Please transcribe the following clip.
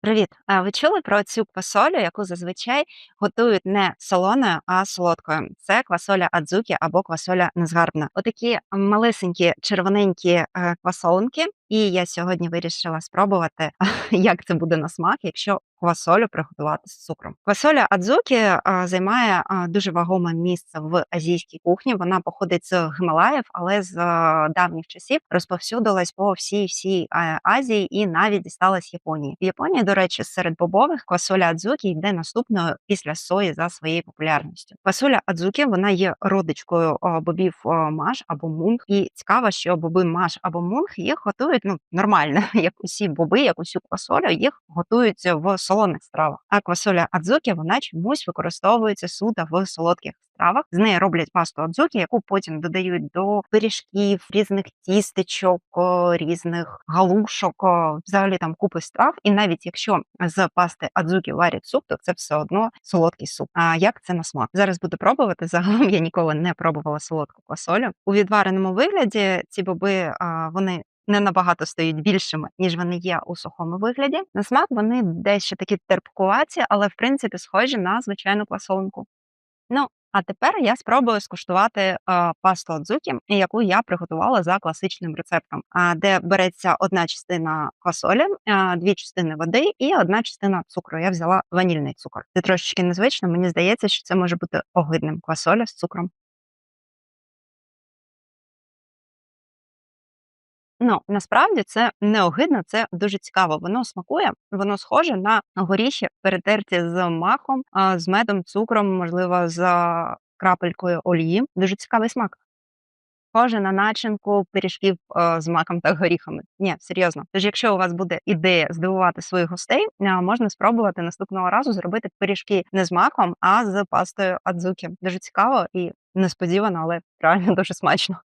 Привіт! Ви чули про цю квасолю, яку зазвичай готують не солоною, а солодкою? Це квасоля адзукі або квасоля незгарбна. Отакі малесенькі червоненькі е, квасолинки. І я сьогодні вирішила спробувати, як це буде на смак, якщо квасолю приготувати з цукром. Квасоля адзукі е, займає дуже вагоме місце в азійській кухні. Вона походить з Гималаїв, але з давніх часів розповсюдилась по всій всій Азії і навіть дісталась Японії. В Японії, до речі, серед бобових квасоля адзукі йде наступною після сої за своєю популярністю. Квасоля адзукі вона є родичкою бобів маш або мунг. І цікаво, що боби маш або мунг їх готують ну нормально, як усі боби, як усю квасолю, їх готують в солоних стравах. А квасоля адзукі вона чомусь використовується суто в солодких стравах. З неї роблять пасту адзукі, яку потім додають до пиріжків, різних тістечок, різних галушок, взагалі там купи страв. І навіть якщо з пасти адзукі варять суп, то це все одно солодкий суп. А як це на смак? Зараз буду пробувати. Загалом я ніколи не пробувала солодку квасолю. У відвареному вигляді ці боби вони не набагато стають більшими, ніж вони є у сухому вигляді. На смак вони дещо такі терпкуваті, але в принципі схожі на звичайну квасолинку. Ну, а тепер я спробую скуштувати е, пасту адзукі, яку я приготувала за класичним рецептом, де береться одна частина квасолі, а, дві частини води і одна частина цукру. Я взяла ванільний цукор. Це трошечки незвично. Мені здається, що це може бути огидним квасоля з цукром. Ну, насправді це не огидно, це дуже цікаво. Воно смакує, воно схоже на горіші, перетерті з маком, а, з медом, цукром, можливо, з крапелькою олії. Дуже цікавий смак. Схоже на начинку пиріжків з маком та горіхами. Ні, серйозно. Тож, якщо у вас буде ідея здивувати своїх гостей, можна спробувати наступного разу зробити пиріжки не з маком, а з пастою адзукі. Дуже цікаво і несподівано, але реально дуже смачно.